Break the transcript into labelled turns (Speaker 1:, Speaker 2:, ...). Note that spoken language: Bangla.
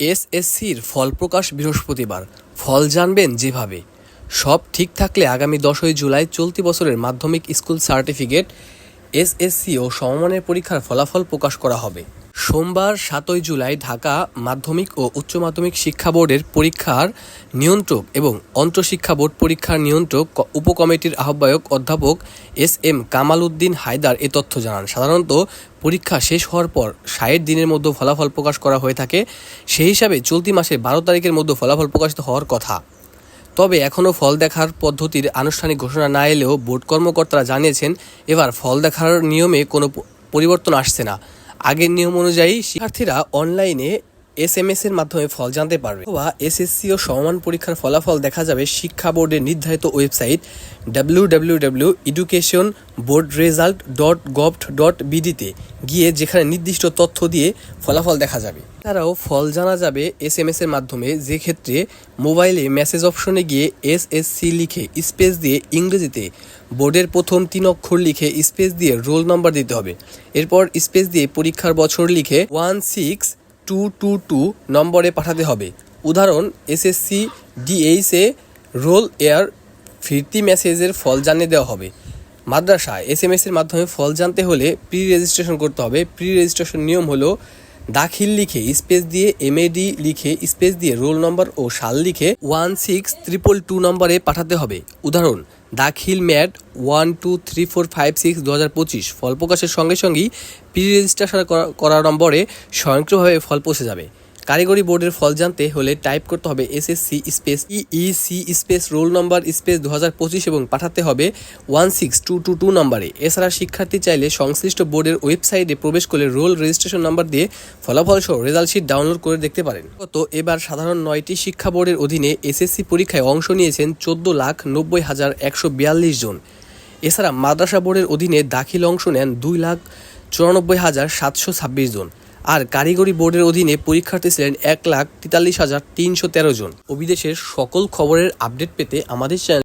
Speaker 1: এসএসসির ফল প্রকাশ বৃহস্পতিবার। ফল জানবেন যেভাবে। সব ঠিক থাকলে আগামী দশই জুলাই চলতি বছরের মাধ্যমিক স্কুল সার্টিফিকেট, এসএসসি ও সমমানের পরীক্ষার ফলাফল প্রকাশ করা হবে। সোমবার সাতই জুলাই ঢাকা মাধ্যমিক ও উচ্চ মাধ্যমিক শিক্ষা বোর্ডের পরীক্ষার নিয়ন্ত্রক এবং অন্তঃশিক্ষা বোর্ড পরীক্ষার নিয়ন্ত্রক উপকমিটির আহ্বায়ক অধ্যাপক এস এম কামাল উদ্দিন হায়দার এ তথ্য জানান। সাধারণত পরীক্ষা শেষ হওয়ার পর ষাট দিনের মধ্যে ফলাফল প্রকাশ করা হয়ে থাকে। সেই হিসাবে চলতি মাসের বারো তারিখের মধ্যে ফলাফল প্রকাশিত হওয়ার কথা। তবে এখনও ফল দেখার পদ্ধতির আনুষ্ঠানিক ঘোষণা না এলেও বোর্ড কর্মকর্তারা জানিয়েছেন, এবার ফল দেখার নিয়মে কোনো পরিবর্তন আসছে না। আগের নিয়ম অনুযায়ী শিক্ষার্থীরা অনলাইনে এস এম এস এর মাধ্যমে ফল জানতে পারবে। অথবা এসএসসি ও সমান পরীক্ষার ফলাফল দেখা যাবে শিক্ষা বোর্ডের নির্ধারিত website W W W education board result dot gov dot বিডিতে গিয়ে যেখানে নির্দিষ্ট তথ্য দিয়ে ফলাফল দেখা যাবে। এছাড়াও ফল জানা যাবে এস এম এস এর মাধ্যমে, যে ক্ষেত্রে মোবাইলে মেসেজ অপশনে গিয়ে এস এস সি লিখে স্পেস দিয়ে ইংরেজিতে বোর্ডের প্রথম তিন অক্ষর লিখে স্পেস দিয়ে রোল নাম্বার দিতে হবে। এরপর স্পেস দিয়ে পরীক্ষার বছর লিখে one six two two two নম্বরে পাঠাতে হবে। উদাহরণ এসএসসি ডিএইচে রোল এয়ার ফিরতি মেসেজের ফল জানিয়ে দেওয়া হবে। মাদ্রাসা এস এম এসের মাধ্যমে ফল জানতে হলে প্রি রেজিস্ট্রেশন করতে হবে। প্রি রেজিস্ট্রেশন নিয়ম হলো দাখিল লিখে স্পেস দিয়ে এমএডি লিখে স্পেস দিয়ে রোল নম্বর ও সাল লিখে ওয়ান সিক্স ট্রিপল টু নম্বরে পাঠাতে হবে। উদাহরণ দাখিল mat one, two, three, four, five, six দু হাজার পঁচিশ। ফল প্রকাশের সঙ্গে সঙ্গেই প্রি রেজিস্ট্রেশন করা- নম্বরে স্বয়ংক্রিয়ভাবে ফল পৌঁছে যাবে। কারিগরি বোর্ডের ফল জানতে হলে টাইপ করতে হবে SSC space EEC space roll number space দু হাজার পঁচিশ এবং পাঠাতে হবে one six two two two নম্বরে। এছাড়া শিক্ষার্থী চাইলে সংশ্লিষ্ট বোর্ডের ওয়েবসাইটে প্রবেশ করে রোল রেজিস্ট্রেশন নাম্বার দিয়ে ফলাফল সহ রেজাল্ট শিট ডাউনলোড করে দেখতে পারেন। গত এবার সাধারণ নয়টি শিক্ষা বোর্ডের অধীনে এসএসসি পরীক্ষায় অংশ নিয়েছেন চোদ্দ লাখ নব্বই হাজার একশো বিয়াল্লিশ জন। এছাড়া মাদ্রাসা বোর্ডের অধীনে দাখিল অংশ নেন দুই লাখ চুরানব্বই হাজার সাতশো ছাব্বিশ জন। আর কারিগরি বোর্ডের অধীনে পরীক্ষার্থী ছিলেন এক লাখ তেতাল্লিশ হাজার তিনশো তেরো জন। ও বিদেশের সকল খবরের আপডেট পেতে আমাদের চ্যানেল